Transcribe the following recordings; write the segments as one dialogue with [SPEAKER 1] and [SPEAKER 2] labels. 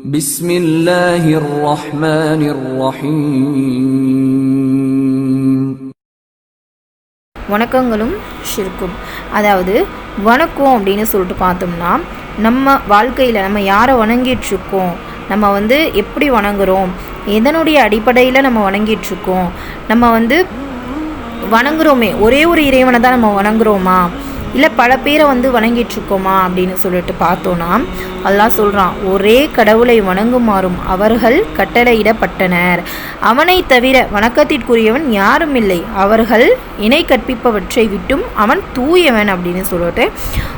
[SPEAKER 1] بسم الله الرحمن الرحيم
[SPEAKER 2] வணக்கங்களும் ஷிர்க்கும் அதாவது வணக்கம் அப்படின்னு சொல்லிட்டு பார்த்தோம்னா நம்ம வாழ்க்கையில் நம்ம யாரை வணங்கிட்டுருக்கோம் நம்ம வந்து எப்படி வணங்குறோம் எதனுடைய அடிப்படையில் நம்ம வணங்கிட்டுருக்கோம் நம்ம வந்து வணங்குறோமே ஒரே ஒரு இறைவனை தான் நம்ம வணங்குறோமா இல்லை பல பேரை வந்து வணங்கிட்டுருக்கோமா அப்படின்னு சொல்லிட்டு பார்த்தோன்னா அதெல்லாம் சொல்கிறான் ஒரே கடவுளை வணங்குமாறும் அவர்கள் கட்டளையிடப்பட்டனர். அவனை தவிர வணக்கத்திற்குரியவன் யாரும் இல்லை. அவர்கள் இணை கற்பிப்பவற்றை விட்டும் அவன் தூயவன் அப்படின்னு சொல்லிட்டு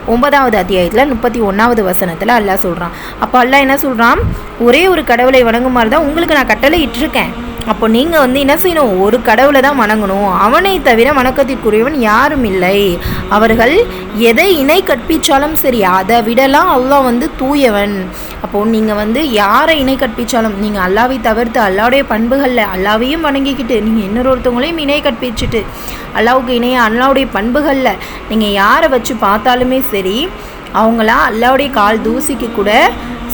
[SPEAKER 2] ஒன்பதாவது அத்தியாயத்தில் முப்பத்தி ஒன்றாவது வசனத்தில் அல்லா சொல்கிறான் அப்போ அல்லா என்ன சொல்கிறான் ஒரே ஒரு கடவுளை வணங்குமாறு தான் உங்களுக்கு நான் கட்டளை இட்டிருக்கேன் அப்போ நீங்கள் வந்து என்ன செய்யணும்? ஒரு கடவுளை தான் வணங்கணும். அவனை தவிர வணக்கத்திற்குரியவன் யாரும் இல்லை. அவர்கள் எதை இணை கற்பித்தாலும் சரி அதை விடலாம் அல்லாஹ் வந்து தூயவன். அப்போது நீங்கள் வந்து யாரை இணை கற்பிச்சாலும் நீங்கள் அல்லாவை தவிர்த்து அல்லாவுடைய பண்புகளில் அல்லாவையும் வணங்கிக்கிட்டு நீங்கள் இன்னொருத்தவங்களையும் இணை கற்பிச்சுட்டு அல்லாவுக்கு இணைய அல்லாவுடைய பண்புகளில் நீங்கள் யாரை வச்சு பார்த்தாலுமே சரி அவங்களாம் அல்லாவுடைய கால் தூசிக்கு கூட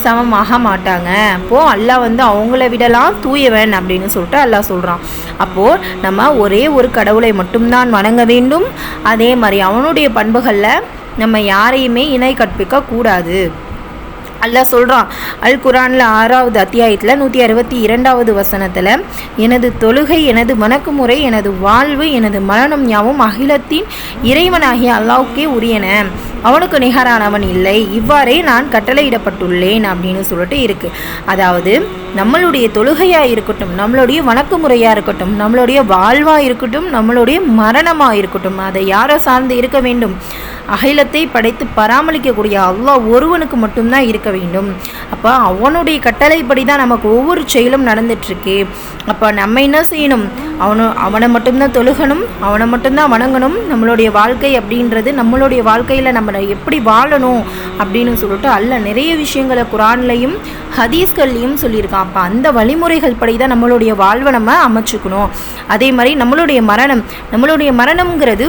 [SPEAKER 2] சமமாக மாட்டாங்க. அப்போது அல்லாஹ் வந்து அவங்கள விடலாம் தூயவன் அப்படின்னு சொல்லிட்டு அல்லாஹ் சொல்கிறான் அப்போது நம்ம ஒரே ஒரு கடவுளை மட்டும்தான் வணங்க வேண்டும். அதே மாதிரி அவனுடைய பண்புகளில் நம்ம யாரையுமே இணை கற்பிக்க கூடாது. அல்லாஹ் சொல்கிறான் அல் குரானில் ஆறாவது அத்தியாயத்தில் நூற்றி அறுபத்தி இரண்டாவது வசனத்தில் எனது தொழுகை எனது வணக்குமுறை எனது வாழ்வு எனது மரணம் யாவும் அகிலத்தின் இறைவனாகிய அல்லாவுக்கே உரியன. அவனுக்கு நிகரானவன் இல்லை. இவ்வாறே நான் கட்டளையிடப்பட்டுள்ளேன் அப்படின்னு சொல்லிட்டு இருக்குது அதாவது நம்மளுடைய தொழுகையாக இருக்கட்டும் நம்மளுடைய வணக்க முறையாக இருக்கட்டும் நம்மளுடைய வாழ்வாக இருக்கட்டும் நம்மளுடைய மரணமாக இருக்கட்டும் அதை யாரை சார்ந்து இருக்க வேண்டும். அகிலத்தை படைத்து பராமரிக்கக்கூடிய அல்லாஹ் ஒருவனுக்கு மட்டும்தான் இருக்க வேண்டும். அப்போ அவனுடைய கட்டளைப்படி தான் நமக்கு ஒவ்வொரு செயலும் நடந்துட்டுருக்கு. அப்போ நம்ம என்ன செய்யணும்? அவனு அவனை மட்டும்தான் தொழுகணும் அவனை மட்டும்தான் வணங்கணும். நம்மளுடைய வாழ்க்கை அப்படின்றது நம்மளுடைய வாழ்க்கையில் நம்ம எப்படி வாழணும் அப்படின்னு சொல்லிட்டு அல்ல நிறைய விஷயங்களை குரான்லையும் ஹதீஸ்கள்லையும் சொல்லியிருக்கான். அப்போ அந்த வழிமுறைகள் படி தான் நம்மளுடைய வாழ்வை நம்ம அமைச்சுக்கணும். அதே மாதிரி நம்மளுடைய மரணம் நம்மளுடைய மரணம்ங்கிறது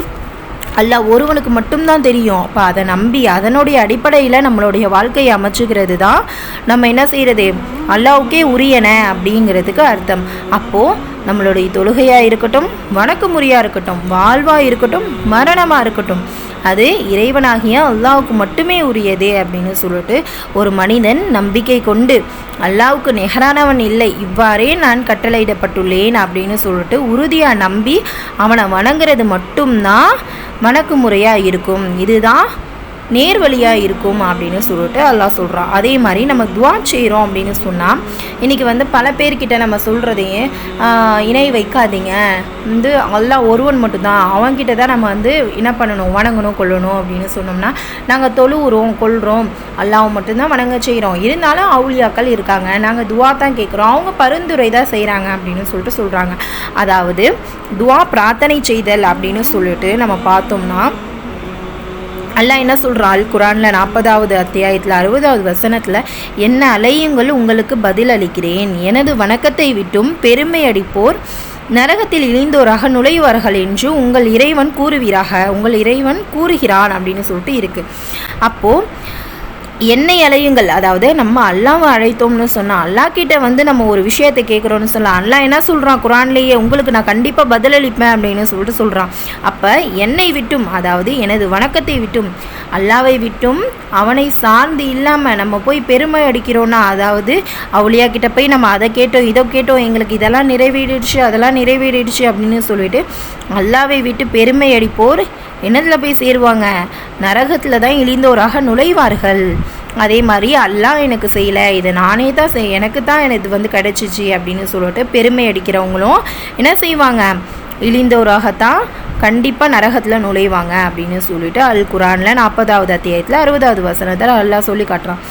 [SPEAKER 2] அல்ல ஒருவனுக்கு மட்டும்தான் தெரியும். அப்போ அதை நம்பி அதனுடைய அடிப்படையில் நம்மளுடைய வாழ்க்கையை அமைச்சுக்கிறது தான் நம்ம என்ன செய்கிறது அல்லாவுக்கே உரியன அப்படிங்கிறதுக்கு அர்த்தம். அப்போது நம்மளுடைய தொழுகையாக இருக்கட்டும் வணக்கமுறையாக இருக்கட்டும் வாழ்வாக இருக்கட்டும் மரணமாக இருக்கட்டும் அது இறைவனாகிய அல்லாவுக்கு மட்டுமே உரியது அப்படின்னு சொல்லிட்டு ஒரு மனிதன் நம்பிக்கை கொண்டு அல்லாவுக்கு நிகரானவன் இல்லை இவ்வாறே நான் கட்டளையிடப்பட்டுள்ளேன் அப்படின்னு சொல்லிட்டு உறுதியாக நம்பி அவனை வணங்குறது மட்டும்தான் வணக்கு முறையாக இருக்கும். இதுதான் நேர்வழியாக இருக்கும் அப்படின்னு சொல்லிட்டு அல்லாஹ் சொல்கிறான் அதே மாதிரி நம்ம துவா செய்கிறோம் அப்படின்னு சொன்னால் இன்றைக்கி வந்து பல பேர்கிட்ட நம்ம சொல்கிறதையே இணை வைக்காதீங்க. வந்து அல்லாஹ் ஒருவன் மட்டும்தான். அவன்கிட்ட தான் நம்ம வந்து என்ன பண்ணணும் வணங்கணும் கொள்ளணும் அப்படின்னு சொன்னோம்னா நாங்கள் தொழுவுறோம் கொள்கிறோம் அல்லாஹ் மட்டும்தான் வணங்க செய்கிறோம் இருந்தாலும் அவுளியாக்கள் இருக்காங்க. நாங்கள் துவா தான் கேட்குறோம் அவங்க பரிந்துரை தான் செய்கிறாங்க அப்படின்னு சொல்லிட்டு சொல்கிறாங்க அதாவது துவா பிரார்த்தனை செய்தல் அப்படின்னு சொல்லிட்டு நம்ம பார்த்தோம்னா அல்லாஹ் என்ன சொல்கிறான் அல் குரானில் நாற்பதாவது அத்தியாயத்தில் அறுபதாவது வசனத்தில் என்ன அலையுங்கள் உங்களுக்கு பதில் அளிக்கிறேன். எனது வணக்கத்தை விட்டும் பெருமை அடிப்போர். நரகத்தில் இழிந்தோராக நுழைவார்கள் என்று உங்கள் இறைவன் கூறுவீராக. உங்கள் இறைவன் கூறுகிறான் அப்படின்னு சொல்லிட்டு இருக்குது அப்போது என்னை அழையுங்கள் அதாவது நம்ம அல்லாவை அழைத்தோம்னு சொன்னால் அல்லா கிட்ட வந்து நம்ம ஒரு விஷயத்தை கேட்குறோன்னு சொல்லலாம் அல்லா என்ன சொல்கிறான் குரான்லேயே உங்களுக்கு நான் கண்டிப்பாக பதிலளிப்பேன் அப்படின்னு சொல்லிட்டு சொல்கிறான் அப்போ என்னை விட்டும் அதாவது எனது வணக்கத்தை விட்டும் அல்லாவை விட்டும் அவனை சார்ந்து இல்லாமல் நம்ம போய் பெருமை அடிக்கிறோன்னா அதாவது அவளியா கிட்ட போய் நம்ம அதை கேட்டோம் இதை கேட்டோம் எங்களுக்கு இதெல்லாம் நிறைவேறிடுச்சு அதெல்லாம் நிறைவேறிடுச்சு அப்படின்னு சொல்லிட்டு அல்லாவை விட்டு பெருமை அடிப்போர் என்னதில் போய் சேருவாங்க? நரகத்தில் தான் இழிந்தோராக நுழைவார்கள். அதே மாதிரி அல்லாஹ் எனக்கு செய்யலை இதை நானே தான் செய் எனக்கு தான் இது வந்து கிடச்சிச்சு அப்படின்னு சொல்லிட்டு பெருமை அடிக்கிறவங்களும் என்ன செய்வாங்க? இழிந்தோராகத்தான் கண்டிப்பாக நரகத்தில் நுழைவாங்க அப்படின்னு சொல்லிட்டு அல் குரானில் நாற்பதாவது அத்தியாயத்தில் அறுபதாவது வசனத்தில் அல்லாஹ் சொல்லி காட்டுறான்.